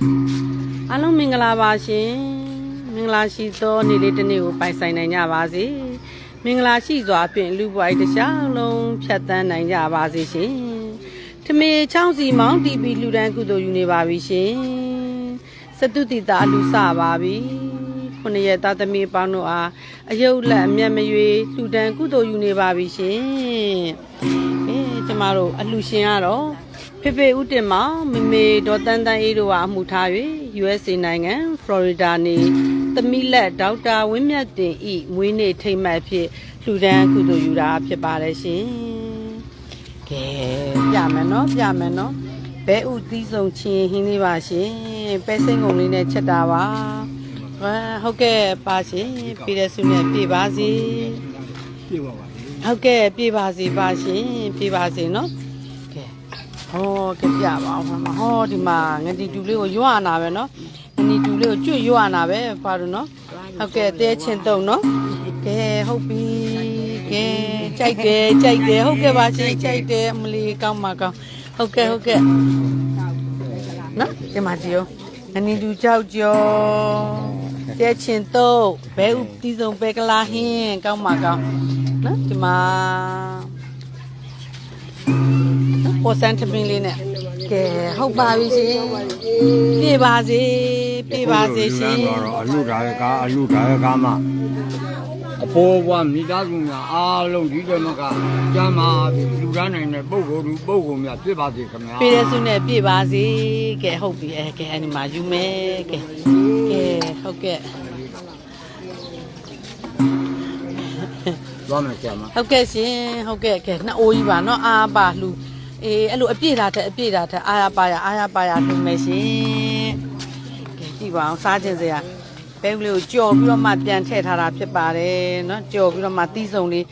အားလုံးမင်္ဂလာပါရှင်မင်္ဂလာရှိသောနေ့လေးတစ်နေ့ကိုပိုင်ဆိုင်နိုင်ကြပါစေမင်္ဂလာရှိစွာဖြင့်လူပွားတစ်ခြားလုံးဖြတ်တန်းနိုင်ကြပါစေရှင်ထမေချောင်းစီမောင်းတီပီလူတန်းကုသိုလ်ယူနေပါပြီရှင်စတုတိတာအလူစပါပြီခုနှစ်ရက်သားသမီးပေါင်းတို့အားအယုတ်လက်အမျက်မရွေလူတန်းကုသိုလ်ယူနေပါပြီရှင်အဲကျမတို့အလူရှင်ကတော့ ဖေဖေဦးတင်မောင်မမေဒေါ်တန်းတန်းအေးတို့ကအမှုထား၍ USA နိုင်ငံဖလော်ရီဒါနေသမီးလက်ဒေါက်တာဝင်းမြတ်တင်ဤမွေးနေ့ထိမ့်မှတ်ဖြစ်လှူဒန်းကုသိုလ်ယူတာဖြစ်ပါတယ်ရှင်။ကဲပြမယ်နော်ပြမယ်နော်ဘဲဥသီးဆုံးချင်းဟင်းလေးပါရှင်ပဲစိန်ကုန်လေးနဲ့ချက်တာပါ။ဝါဟုတ်ကဲ့ပါရှင်ပြည်တဲ့စုနဲ့ပြပါစီပြေပါပါလေဟုတ်ကဲ့ပြပါစီပါရှင်ပြပါစီနော်ကဲ ဟောကြပြပါအောင်မဟောဒီမှာငတိတူလေးကိုရွရနာပဲနော်ငတိတူလေးကိုကျွတ်ရွရနာပဲပါတော့နော်ဟုတ်ကဲ့တဲချင်းတုံနော်ကဲဟုတ်ပြီကဲကြိုက်တယ်ကြိုက်တယ်ဟုတ်ကဲ့ပါရှင်ကြိုက်တယ်အမလီကောင်းပါကောင်းဟုတ်ကဲ့ဟုတ်ကဲ့နော်ဒီမှာကြည့်ဦးငနီတူကြောက်ကြောတဲချင်းတော့ဘဲဥတီးဆုံးပဲကလာဟင်းကောင်းပါကောင်းနော်ဒီမှာ ပေါ်စံထမင်းလေးနဲ့ကဲဟုတ်ပါပြီရှင်ပြေပါစေပြေပါစေရှင်တော့အလူဒါရကအလူဒါရကမှအပေါ်ဘွားမိသားစုများအားလုံးဒီတမကကျမ်းမာပြီးလူရနိုင်တဲ့ပုဂ္ဂိုလ်လူပုဂ္ဂိုလ်များဖြစ်ပါစေခင်ဗျာပြေတဲ့စုနဲ့ပြေပါစေကဲဟုတ်ပြီအဲကဲအဲ့ဒီမှာယူမယ်ကဲကဲဟုတ်ကဲ့သွားမယ်ဆရာမဟုတ်ကဲ့ရှင်ဟုတ်ကဲ့ကဲနှစ်အိုးကြီးပါနော်အာပါလှူ အေးအဲ့လိုအပြည့်တာတဲ့အပြည့်တာတဲ့အာရပါရအာရပါရလှူမယ်ရှင်ကဲကြည့်ပါအောင်စားခြင်းစရာဘဲကလေးကိုကြော်ပြီးတော့မှပြန်ထည့်ထားတာဖြစ်ပါတယ်နော်ကြော်ပြီးတော့မှတီးစုံလေး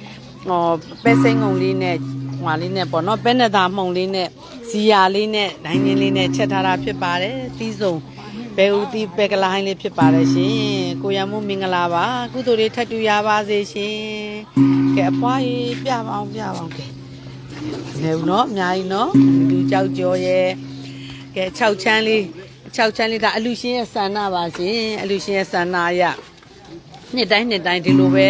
ဟောပဲစိမ့်ငုံလေးနဲ့ဟွာလေးနဲ့ပေါ့နော်ပဲနဲ့သားမှုံလေးနဲ့ဇီယာလေးနဲ့ဒိုင်းင်းလေးနဲ့ချက်ထားတာဖြစ်ပါတယ်တီးစုံဘဲဦးတီးပဲကလိုင်းလေးဖြစ်ပါတယ်ရှင်ကိုရမို့မင်္ဂလာပါကုသိုလ်လေးထပ်တူရပါစေရှင်ကဲအဖွားကြီးပြပါအောင်ပြပါအောင်ကဲ နေဦးနော်အများကြီးနော်လူကြောက်ကြောရဲ့ကဲ6ချမ်းလေး6ချမ်းလေးဒါအလူရှင်ရဲ့ဆန္ဒပါရှင်အလူရှင်ရဲ့ဆန္ဒအရနှစ်တိုင်းနှစ်တိုင်းဒီလိုပဲ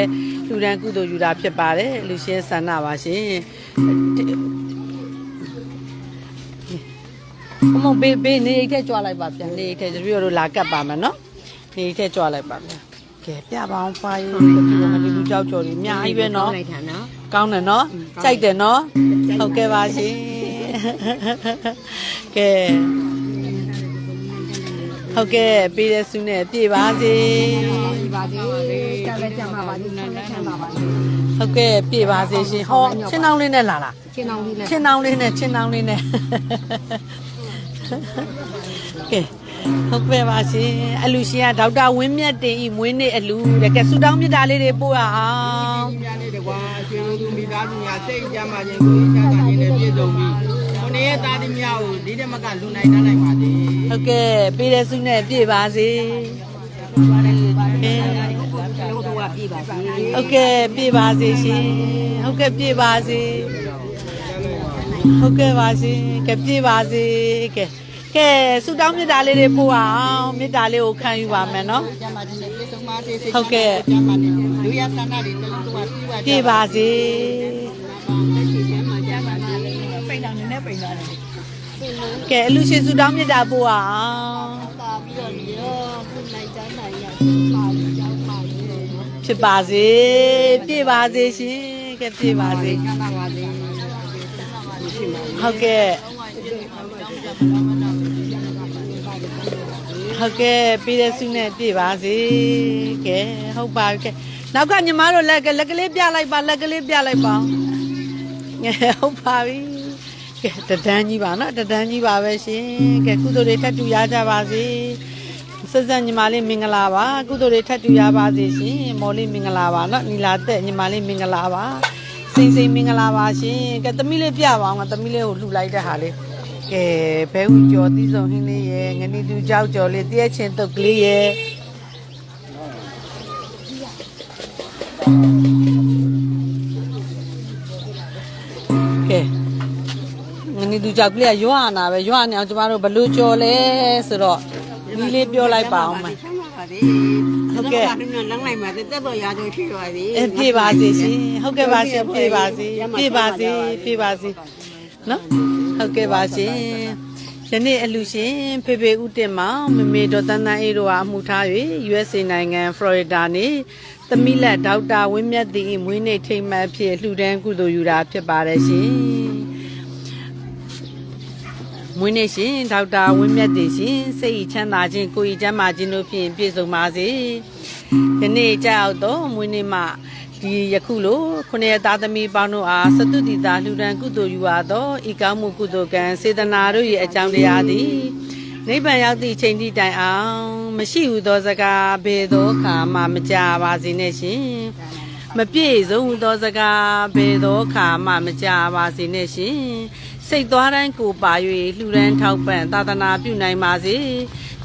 လူတန်းကုသိုလ်ယူတာဖြစ်ပါတယ်လူရှင်းဆန္ဒပါရှင်ဘမဘေးဘေးနေအိတ်ထဲကြွားလိုက်ပါဗျာနေအိတ်ထဲတို့တို့လာကတ်ပါမယ်နော်နေအိတ်ထဲကြွားလိုက်ပါဗျာကဲပြပါအောင်ပါရင်ဒီလိုငါဒီလူကြောက်ကြော်ကြီးအများကြီးပဲနော်လိုက်တာနော်ကောင်းတယ်နော် ကြိုက်တယ်နော်ဟုတ်ကဲ့ပါရှင်ကဲဟုတ်ကဲ့ပေးတဲ့ဆုနဲ့ပြေပါစေဒီပါသေးကျလည်းကျမှာပါဒီနဲ့ချမ်းပါပါဟုတ်ကဲ့ပြေပါစေရှင်ဟောချင်းတောင်းလေးနဲ့လာလားချင်းအောင်လေးနဲ့ချင်းတောင်းလေးနဲ့ချင်းတောင်းလေးနဲ့ကဲ ဟုတ်ကဲ့ပါရှင်အလူရှင်ကဒေါက်တာဝင်းမြတ်တင်ဤမွေးနေ့အလူတဲ့ကဲဆူတောင်းမြတ်တာလေးတွေပို့ရအောင်ဒီများလေးတကွာကျွေးသူမိသားစုများစိတ်ကြမ်းပါခြင်းကိုချမ်းသာခြင်းနဲ့ပြည့်စုံပြီးကိုနေရဲ့သားသမီးများကိုဒီတဲ့မကလူနိုင်တတ်နိုင်ပါစေဟုတ်ကဲ့ပေးတဲ့ဆုနဲ့ပြေပါစေကဲလို့တော့ပြပါသေးဟုတ်ကဲ့ပြေပါစေရှင်ဟုတ်ကဲ့ပြေပါစေဟုတ်ကဲ့ပါရှင်ကဲပြေပါစေကဲ ကဲဆူတောင်းမြတ်တာလေးတွေပို့အောင်မြတ်တာလေးကိုခံယူပါမယ်နော်ကျမ်းပါခြင်းနဲ့ပြည့်စုံပါစေစိတ်ဟုတ်ကဲ့ကျမ်းပါခြင်းလူရဆန္ဒတွေတလုံးတော့ပြပါပြေပါစေပိန်တော်နေနဲ့ပိန်တော်နေကဲအလူရှင်ဆူတောင်းမြတ်တာပို့အောင်ပါပြီးတော့ရောခုနိုင်ချမ်းနိုင်ရပါလို့ကြောင်းပါလို့နော်ဖြစ်ပါစေပြေပါစေရှင်ကဲပြေပါစေကျမ်းပါပါစေဟုတ်ကဲ့ ဟုတ်ကဲ့ပြီးတဲ့ဆုနဲ့ပြေပါစေကဲဟုတ်ပါပြီကဲနောက်ကညီမတို့လက်ကလက်ကလေးပြလိုက်ပါလက်ကလေးပြလိုက်ပါငယ်ဟုတ်ပါပြီကဲတဒန်းကြီးပါနော်တဒန်းကြီးပါပဲရှင်ကဲကုသိုလ်တွေထပ်တူရကြပါစေဆက်ဆက်ညီမလေးမင်္ဂလာပါကုသိုလ်တွေထပ်တူရပါစေရှင်မော်လေးမင်္ဂလာပါနော်နီလာတက်ညီမလေးမင်္ဂလာပါစိန်စိန်မင်္ဂလာပါရှင်ကဲသမီးလေးပြပါအောင်ငါသမီးလေးကိုလှူလိုက်တဲ့ဟာလေး ကဲဘဲဝီကျော်သီးစုံဟင်းလေးရယ်ငနီသူကြောက်ကျော်လေးတရက်ချင်းတုတ်ကလေးရယ်ကဲငနီသူကြောက်ကလေးကရွာနာပဲရွာနေအောင်ကျမတို့ဘလို့ကြော်လဲဆိုတော့နီးလေးပြောလိုက်ပါအောင်မချမ်းသာပါစေဟုတ်ကဲ့နည်းနည်းလမ်းလိုက်မှာတက်တော့ရာကျော်ရှိပါစေအဲပြေပါစေရှင်ဟုတ်ကဲ့ပါရှင်ပြေပါစေပြေပါစေပြေပါစေနော် ဟုတ်ကဲ့ပါရှင်ယနေ့အလူရှင်ဖေဖေဦးတင်မောင်မမေဒေါ်တန်းတန်းအေးတို့အားအမှုထား၍ USA နိုင်ငံဖလော်ရီဒါနေသမီးလက်ဒေါက်တာဝင်းမြတ်တီမွေးနေ့ထိမ်းမှတ်အဖြစ်လှူဒန်းကုသိုလ်ယူတာဖြစ်ပါတယ်ရှင်မွေးနေ့ရှင်ဒေါက်တာဝင်းမြတ်တီရှင်စိတ်ချမ်းသာခြင်းကိုယ်ရည်ချမ်းသာခြင်းတို့ဖြင့်ပြည့်စုံပါစေယနေ့ကြောက်တော့မွေးနေ့မှာ ဒီယခုလိုခုနှစ်ရက်သားသမီးပေါင်းတို့အားစတုတ္တိတာလှူဒန်းကုသိုလ်ယူရသောဤကောင်းမှုကုသိုလ်ကံစေတနာတို့၏အကြောင်းတရားသည်နိဗ္ဗာန်ရောက်သည့်ချိန်ထိတိုင်အောင်မရှိဟုသောစကားဘေသောခါမှမကြပါစေနဲ့ရှင်မပြည့်စုံဟုသောစကားဘေသောခါမှမကြပါစေနဲ့ရှင်စိတ်သွားတိုင်းကိုပါ၍လှူဒန်းထောက်ပံ့သာသနာပြုနိုင်ပါစေ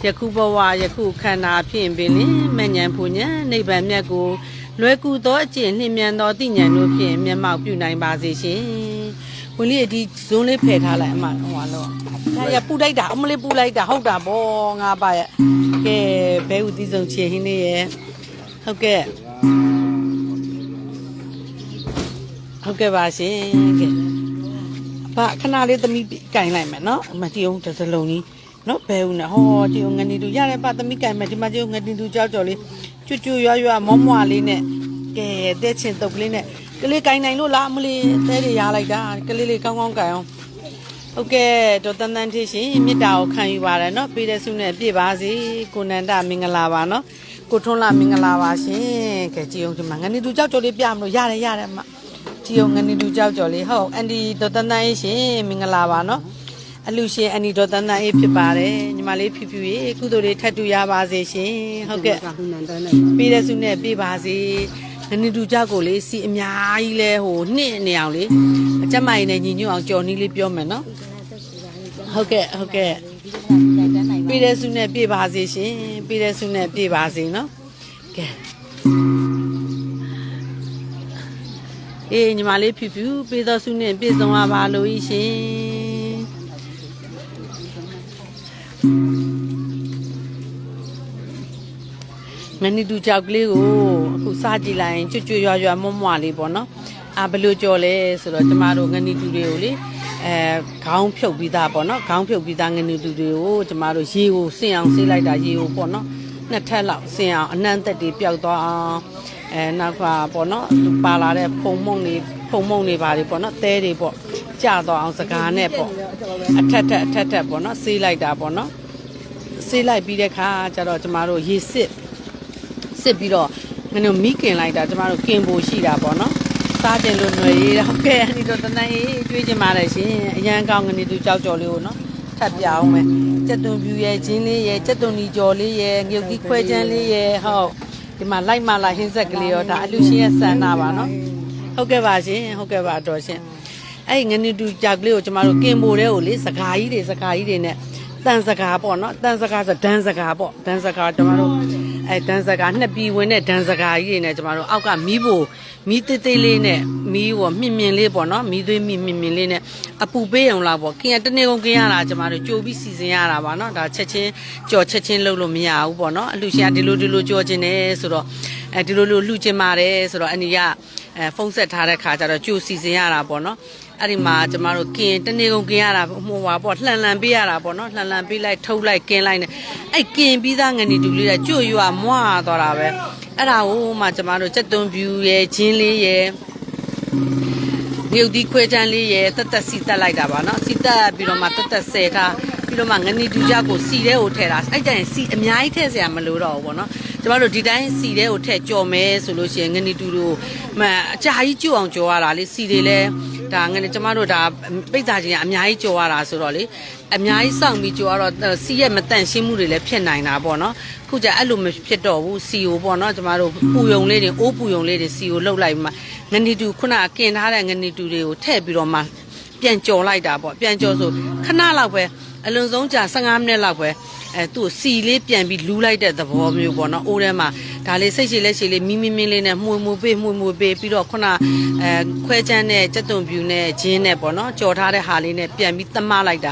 ယခုဘဝယခုခန္ဓာဖြင့်ပင်လင်မဉ္ဇဉ်ဖူဉ္ဇဉ်နိဗ္ဗာန်မြတ်ကို လွယ်ကူသောအကျင့်နှင့်မြန်သောသိဉာဏ်တို့ဖြင့်မျက်မှောက်ပြုနိုင်ပါစေရှင်။ဝင်လေးဒီဇွန်းလေးဖယ်ထားလိုက်အမဟိုပါတော့။ဒါရပူလိုက်တာအမလေးပူလိုက်တာဟုတ်တာဗောငါပါရဲ့။ကဲဘဲဥသီးဆုံးချင်ဟင်းလေးရဲ့။ဟုတ်ကဲ့။ဟုတ်ကဲ့ပါရှင်။ကဲ။ဘာခဏလေးသမီးကင်လိုက်မယ်နော်။အမတီအောင်တစ်စလုံးကြီး နော်ဘဲဥနဲ့ဟောတီအောင်ငနေတူရတယ်ပါသမီးကင်မယ်ဒီမှာတီအောင်ငနေတူကြောက်ကြော်လေးကျွတ်ကျွတ်ရွရွမောမွားလေးနဲ့ကဲတဲ့ချင်းတုပ်ကလေးနဲ့ကလေးကင်နိုင်လို့လားအမလေးတဲတွေရလိုက်တာကလေးလေးကောင်းကောင်းကင်အောင်ဟုတ်ကဲ့ဒေါ်တန်တန်ထေရှင်မေတ္တာကိုခံယူပါတယ်နော်ပေးတဲ့ဆုနဲ့ပြည့်ပါစေကိုနန္ဒမင်္ဂလာပါနော်ကိုထွန်းလာမင်္ဂလာပါရှင်ကဲကြည်အောင်ဒီမှာငနေတူကြောက်ကြော်လေးပြမလို့ရတယ်ရတယ်အမကြည်အောင်ငနေတူကြောက်ကြော်လေးဟုတ်အန်ဒီဒေါ်တန်တန်ရေးရှင်မင်္ဂလာပါနော် အလူရှင်အန်ဒီဒေါ်တန်တန်အေးဖြစ်ပါတယ်ညီမလေးဖြူဖြူရေကုသိုလ်တွေထပ်တူရပါစေရှင်ဟုတ်ကဲ့ကခုနန်တန်းနဲ့ပေးတဲ့ဆုနဲ့ပေးပါစေငနေတူကြောက်ကိုလေစီအများကြီးလဲဟိုနှင့်နေအောင်လေအကျက်မိုင်နဲ့ညီညွတ်အောင်ကြော်နီးလေးပြောမယ်နော်ဟုတ်ကဲ့ဟုတ်ကဲ့ပေးတဲ့ဆုနဲ့ပေးပါစေရှင်ပေးတဲ့ဆုနဲ့ပေးပါစေနော်ကဲအေးညီမလေးဖြူဖြူပေးသောဆုနဲ့ပြည့်စုံပါလို့ဤရှင် ငနီတူကြောက်ကလေးကိုအခုစားကြည့်လိုက်ရင်ကျွတ်ကျွတ်ရွရွမွမွလေးပေါ့နော်အာဘယ်လိုကြော်လဲဆိုတော့ကျမတို့ငနီတူတွေကိုလေအဲခေါင်းဖြုတ်ပြီးသားပေါ့နော်ခေါင်းဖြုတ်ပြီးသားငနီတူတွေကိုကျမတို့ရေကိုစင်အောင်ဆေးလိုက်တာရေကိုပေါ့နော်နှစ်ထပ်လောက်စင်အောင်အနှံ့သက်တွေပျောက်သွားအောင်အဲနောက်ကပေါ့နော်ပါလာတဲ့ဖုံမုံတွေ ဖုံမုံတွေပါတွေပေါ့နော်သဲတွေပေါ့ကျသွားအောင်စကားနဲ့ပေါ့အထက်ထက်အထက်ထက်ပေါ့နော်ဆေးလိုက်တာပေါ့နော်ဆေးလိုက်ပြီးတဲ့ခါကျတော့ကျမတို့ရေစစ်စစ်ပြီးတော့မင်းတို့မိခင်လိုက်တာကျမတို့ကင်ဖို့ရှိတာပေါ့နော်စားကြင်လို့ຫນွယ်ရေးတော့ကဲအနီတော့တနန်းရေးကျွေးကြပါလေရှင်အရန်ကောင်းကနေသူကြောက်ကြော်လေးကိုနော်ထပ်ပြအောင်မယ်ကြက်သွန်ပြူရဲ့ဂျင်းလေးရဲ့ကြက်သွန်နီကြော်လေးရဲ့ငရုတ်ကြီးခွဲချမ်းလေးရဲ့ဟုတ်ဒီမှာလိုက်မလာဟင်းဆက်ကလေးရောဒါအလူရှင်ရဲ့ဆန္ဒပါနော် ဟုတ်ကဲ့ပါရှင်ဟုတ်ကဲ့ပါတော်ရှင်အဲ့ဒီငနေတူကြောက်ကလေးကိုကျမတို့ကင်ဖို့တဲ့ကိုလေစကားကြီးတွေစကားကြီးတွေနဲ့တန်စကားပေါ့နော်တန်စကားဆိုဒန်စကားပေါ့ဒန်စကားကျမတို့အဲဒန်စကားနှစ်ပြီးဝင်တဲ့ဒန်စကားကြီးတွေနဲ့ကျမတို့အောက်ကမီးဖို့မီးသေးသေးလေးနဲ့မီးပေါ့မြင်မြင်လေးပေါ့နော်မီးသွေးမီးမြင်မြင်လေးနဲ့အပူပေးအောင်လားပေါ့ခင်ရတနေ့ကုန်ခင်ရတာကျမတို့ကြိုပြီးစီစဉ်ရတာပါနော်ဒါချက်ချင်းကြော်ချက်ချင်းလုပ်လို့မရဘူးပေါ့နော်အလှရှင်ကဒီလိုဒီလိုကြော်ခြင်းနဲ့ဆိုတော့ အဲဒီလိုလိုလှူခြင်းပါတယ်ဆိုတော့အနီကအဲဖုန်းဆက်ထားတဲ့ခါကျတော့ကြိုစီစဉ်ရတာပေါ့နော်အဲ့ဒီမှာကျမတို့กินတနေ့ကုန်กินရတာဟိုပါပေါ့လှန်လှန်ပေးရတာပေါ့နော်လှန်လှန်ပေးလိုက်ထုတ်လိုက်กินလိုက်နေအဲ့กินပြီးသားငနေတူလေးကကျွတ်ရွာမွားသွားတာပဲအဲ့ဒါကိုမှကျမတို့စက်သွန်ပြူရဲ့ဂျင်းလေးရဲ့မြုပ်ဒီခွဲချမ်းလေးရဲ့တက်တက်စီတက်လိုက်တာပါနော်စီတက်ပြီးတော့မှတက်တက်ဆဲထားပြီးတော့မှငနေတူကြကိုစီတဲ့ကိုထည့်တာအဲ့တိုင်စီအများကြီးထည့်စရာမလိုတော့ဘူးပေါ့နော် ကျမတို့ဒီတိုင်းစီတဲ့ကိုထည့်ကြော်မဲဆိုလို့ရှိရင်ငနေတူတို့မအကြာကြီးကျွတ်အောင်ကြော်ရတာလေစီတွေလဲဒါငနေကျမတို့ဒါပိတ်တာချင်းအများကြီးကြော်ရတာဆိုတော့လေအများကြီးစောင့်ပြီးကြော်ရတော့စီရဲ့မတန့်ရှင်းမှုတွေလည်းဖြစ်နိုင်တာပေါ့နော်ခုကျအဲ့လိုမဖြစ်တော့ဘူးစီကိုပေါ့နော်ကျမတို့ပူယုံလေးတွေအိုးပူယုံလေးတွေစီကိုလှုပ်လိုက်မှငနေတူခုနကกินထားတဲ့ငနေတူတွေကိုထည့်ပြီးတော့မှပြန်ကြော်လိုက်တာပေါ့ပြန်ကြော်ဆိုခဏလောက်ပဲအလွန်ဆုံးကြာ15မိနစ်လောက်ပဲ အဲသူ့ကိုစီလေးပြန်ပြီးလူးလိုက်တဲ့သဘောမျိုးပေါ့နော်အိုးထဲမှာဒါလေးစိတ်ရှိလက်ရှိလေးမီမီမင်းလေးနဲ့မှုမှုပေးမှုမှုပေးပြီးတော့ခုနအဲခွဲချမ်းတဲ့ကြက်သွန်ပြူနဲ့ဂျင်းနဲ့ပေါ့နော်ကြော်ထားတဲ့ဟာလေးနဲ့ပြန်ပြီးသမလိုက်တာ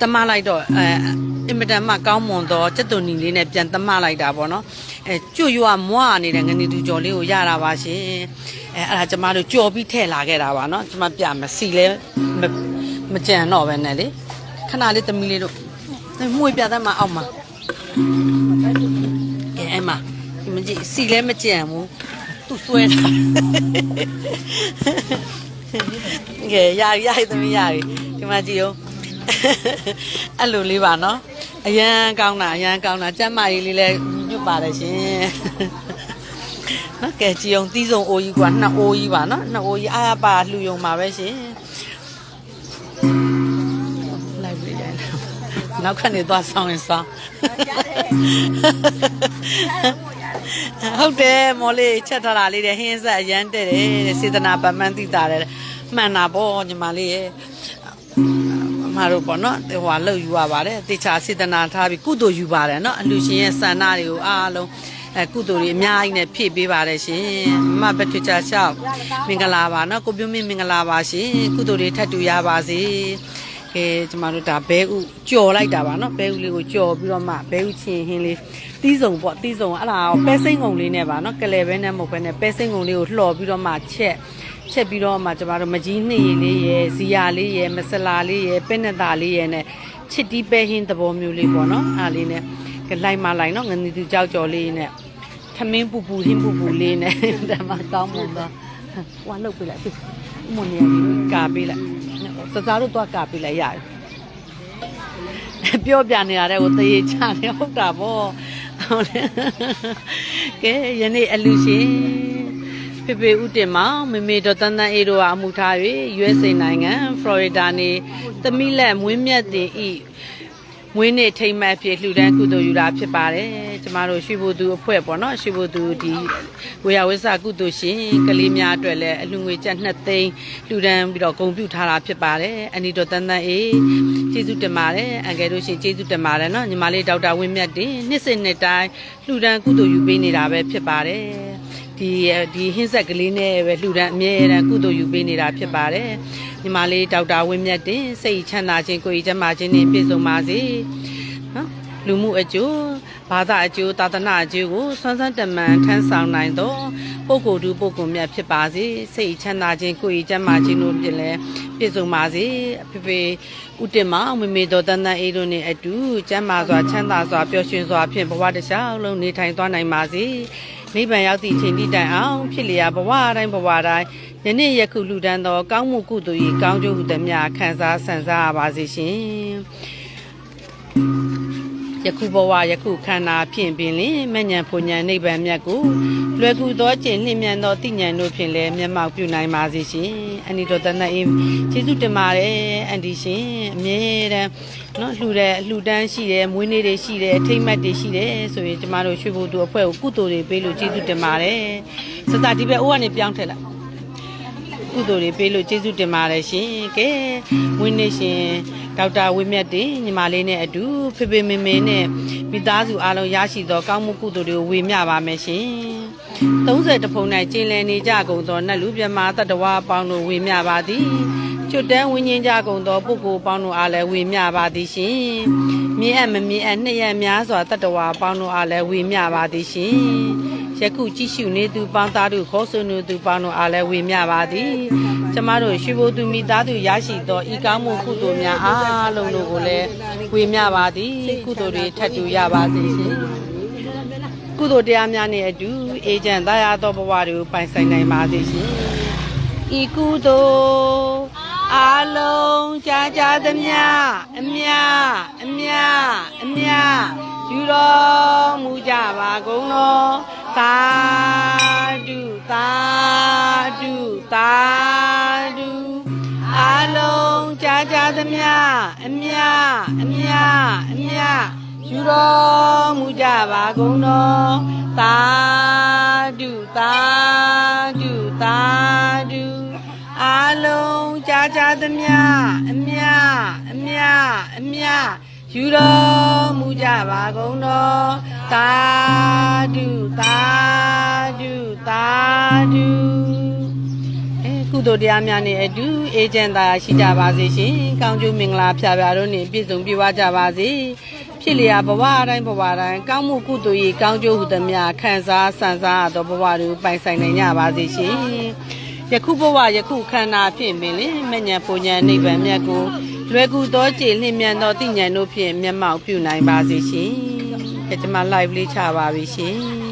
သမလိုက်တော့အဲအင်မတန်မှကောင်းမွန်တော့ကြက်သွန်နီလေးနဲ့ပြန်သမလိုက်တာပေါ့နော်အဲကျွတ်ရွာမွားနေတဲ့ငနေတူကြော်လေးကိုရတာပါရှင်အဲအဲ့ဒါကျမတို့ကြော်ပြီးထည့်လာခဲ့တာပါနော်ကျမပြမယ်စီလဲမမကြံတော့ပဲနဲ့လေခဏလေးသမီးလေးတို့ မွေပြတ်သမ်းမအောင်မှာကဲအဲ့မှာဒီမကြည့်စီလဲမကြံဘူးသူ့ဆွဲတာကဲရရရသမီးရပြီဒီမှာကြည့်အောင်အဲ့လိုလေးပါနော်အရန်ကောင်းတာအရန်ကောင်းတာကျမ်းမာရေးလေးလဲညွတ်ပါတယ်ရှင်နော်ကဲကြည်အောင်တီးစုံအိုးကြီးကနှစ်အိုးကြီးပါနော်နှစ်အိုးကြီးအားရပါလှူယုံပါပဲရှင် နောက်ခဏနေသွားဆောင်ရင်ဆောင်ဟုတ်တယ်မော်လေးချက်ထားတာလေးတဲ့ဟင်းဆက်အရန်တဲ့တယ်တဲ့စေတနာပမှန်းသိတာတဲ့မှန်တာပေါ့ညီမလေးရဲ့အမတို့ပေါ့နော်ဟိုဟာလှုပ်ယူရပါတယ်တေချာစေတနာထားပြီးကုသိုလ်ယူပါတယ်နော်အလူရှင်ရဲ့ဆန္ဒတွေကိုအားလုံးအဲကုသိုလ်တွေအများကြီးနဲ့ဖြည့်ပေးပါတယ်ရှင်မမဘက်ထွချာလျှောက်မင်္ဂလာပါနော်ကိုပြုံးမင်းမင်္ဂလာပါရှင်ကုသိုလ်တွေထပ်တူရပါစေ ကဲကျမတို့ဒါဘဲဥကြော်လိုက်တာပါနော်ဘဲဥလေးကိုကြော်ပြီးတော့မှဘဲဥချင်းဟင်းလေးတီးစုံပေါ့တီးစုံအဲ့ဒါပဲစိမ့်ကုန်လေးနဲ့ပါနော်ကလဲဘဲနဲ့မဟုတ်ဘဲနဲ့ပဲစိမ့်ကုန်လေးကိုလှော်ပြီးတော့မှချက်ချက်ပြီးတော့မှကျမတို့မကြီးနှစ်ရည်လေးရယ်ဇီယာလေးရယ်မဆလာလေးရယ်ပဲ့နတာလေးရယ်နဲ့ချစ်တီးပဲဟင်းသဘောမျိုးလေးပေါ့နော်အားလေးနဲ့ကလိုက်မလိုက်နော်ငနီသူကြောက်ကြော်လေးနဲ့ထမင်းပူပူဟင်းပူပူလေးနဲ့ဒါမှကောင်းမွန်တော့ဟွာလုတ်ပြလိုက်ပြီမွန်နေရပြီကာပေးလိုက် စစားတို့တော့ကာပေးလိုက်ရတယ်ပြောပြနေရတဲ့ကိုတရေချနေဟုတ်တာဗောဟုတ်လေကဲယနေ့အလူရှင်ဖေဖေဦးတင်မောင်မေမေတော်တန်းတန်းအေးတို့ကအမှုထား၍ USA နိုင်ငံဖလော်ရီဒါနေသမီးလက်မွေးမြတ်တင်ဤ မွေးနေ့ထိမ့်မှတ်ဖြစ်လှူဒန်းကုသိုလ်ယူတာဖြစ်ပါတယ်ကျမတို့ရွှေဘိုသူအဖွဲ့ပေါ့နော်ရွှေဘိုသူဒီဝေယဝိဆကုသိုလ်ရှင်ကလေးများအတွက်လည်းအလှငွေကျပ်2သိန်းလှူဒန်းပြီးတော့ဂုဏ်ပြုထားတာဖြစ်ပါတယ်အနီတော်တန်းတန်းအေးကျေးဇူးတင်ပါတယ်အန်ကယ်တို့ရှင်ကျေးဇူးတင်ပါတယ်နော်ညီမလေးဒေါက်တာဝင်းမြတ်တင်နှစ်စဉ်နှစ်တိုင်းလှူဒန်းကုသိုလ်ယူပေးနေတာပဲဖြစ်ပါတယ်ဒီဒီဟင်းဆက်ကလေးနဲ့ပဲလှူဒန်းအမြဲတမ်းကုသိုလ်ယူပေးနေတာဖြစ်ပါတယ် ညီမလေးဒေါက်တာဝင်းမြတ်တင်စိတ်ချမ်းသာခြင်းကိုယ်ရည်ကျန်းမာခြင်းနဲ့ပြည့်စုံပါစေနော်လူမှုအကျိုးဘာသာအကျိုးသာသနာအကျိုးကိုစွမ်းစွမ်းတမန်ထမ်းဆောင်နိုင်သောပုဂ္ဂိုလ်သူပုဂ္ဂိုလ်မြတ်ဖြစ်ပါစေစိတ်ချမ်းသာခြင်းကိုယ်ရည်ကျန်းမာခြင်းတို့ပြည့်လဲပြည့်စုံပါစေအဖေဖေဥတ္တမမမေတော်တန်တန်အေးတို့နဲ့အတူကျမ်းမာစွာချမ်းသာစွာပျော်ရွှင်စွာဖြင့်ဘဝတစ်လျှောက်လုံးနေထိုင်သွားနိုင်ပါစေနိဗ္ဗာန်ရောက်သည့်အချိန်တိတိုင်အောင်ဖြစ်လျာဘဝတိုင်းဘဝတိုင်း ယနေ့ယခုလူတန်းသောကောင်းမှုကုသိုလ်၏ကောင်းကျိုးဟုသမျှခံစားဆန်စားရပါစေရှင်ယခုဘဝယခုခန္ဓာဖြင့်ပင်လင်မဉ္ဇဉ်ဖွဉ္ဇဉ်နိဗ္ဗာန်မြတ်ကိုလွယ်ကူသောကျင့်လင်းမြန်သောတိဉ္ဇဉ်တို့ဖြင့်လည်းမျက်မှောက်ပြုနိုင်ပါစေရှင်အနိတော်တန်တအေးကျေးဇူးတင်ပါတယ်အန်ဒီရှင်အမြဲတမ်းနော်လှူတဲ့လှူဒန်းရှိတယ်မွေးနေ့တွေရှိတယ်အထိမ့်မှတ်တွေရှိတယ်ဆိုရင်ကျမတို့ရွှေဘိုသူအဖွဲ့ကိုကုသိုလ်တွေပေးလို့ကျေးဇူးတင်ပါတယ်စစဒီဘက်အိုးကနေပြောင်းထက်လိုက် ကုသိုလ်တွေပေးလို့ကျေးဇူးတင်ပါတယ်ရှင်ကဲဝင်းနေရှင်ဒေါက်တာဝင်းမြတ်တင်ညီမလေးနဲ့အတူဖေဖေမေမေနဲ့မိသားစုအားလုံးရရှိသောကောင်းမှုကုသိုလ်တွေကိုဝေမျှပါမယ်ရှင်30တဖုံ၌ကျင်းလည်နေကြကုန်သောနတ်လူမြမတတ္တဝါအပေါင်းတို့ဝေမျှပါသည်ကျွတ်တန်းဝင်းချင်းကြကုန်သောပုဂ္ဂိုလ်အပေါင်းတို့အားလည်းဝေမျှပါသည်ရှင်မြင်အပ်မမြင်အပ်နှစ်ရက်များစွာတတ္တဝါအပေါင်းတို့အားလည်းဝေမျှပါသည်ရှင် ယခုကြည့်ရှုနေသူပေါင်းသားတို့ခေါ်ဆိုနေသူပေါင်းတို့အားလည်းဝေမျှပါသည်ကျမတို့ရွှေဘိုသူမိသားစုရရှိသောဤကောင်းမှုကုသိုလ်များအားလုံးတို့ကိုလည်းဝေမျှပါသည်ကုသိုလ်တွေထပ်တူရပါစေရှင်ကုသိုလ်တရားများနဲ့အတူအေဂျင့်သားရသောဘဝတွေကိုပိုင်ဆိုင်နိုင်ပါစေရှင်ဤကုသိုလ်အားလုံးကြာကြာသမျှအမြအမြအမြ ယူတော်မူကြပါကုန်တော်သာဓုသာဓုသာဓုအားလုံးကြာကြာသမျှအမြအမြအမြယူတော်မူကြပါကုန်တော်သာဓုသာဓုသာဓုအားလုံးကြာကြာသမျှအမြအမြအမြ ယူတော်မူကြပါကုန်တော်သာဓုသာဓုသာဓုအဲကုသိုလ်တရားများနဲ့အတူအေဂျင့်သာရှိကြပါစေရှင်ကောင်းကျိုးမင်္ဂလာဖြာဖြာတို့နှင့်ပြည့်စုံပြည့်ဝကြပါစေဖြစ်လျာဘဝတိုင်းဘဝတိုင်းကောင်းမှုကုသိုလ်ရေးကောင်းကျိုးဟုသမျှခံစားဆန်စားသောဘဝတွေကိုပိုင်ဆိုင်နိုင်ကြပါစေရှင်ယခုဘဝယခုခန္ဓာဖြင့်ပင်လင်မဉ္ဇဉ်ပူဉ္ဇဉ်နိဗ္ဗာန်မြတ်ကို လွယ်ကူသောကြည်လင်းမြန်သောတိဉ္ဇဉ်တို့ဖြင့်မျက်မှောက်ပြုနိုင်ပါစေရှင်။ကြကျွန်မ live လေးချပါပြီရှင်။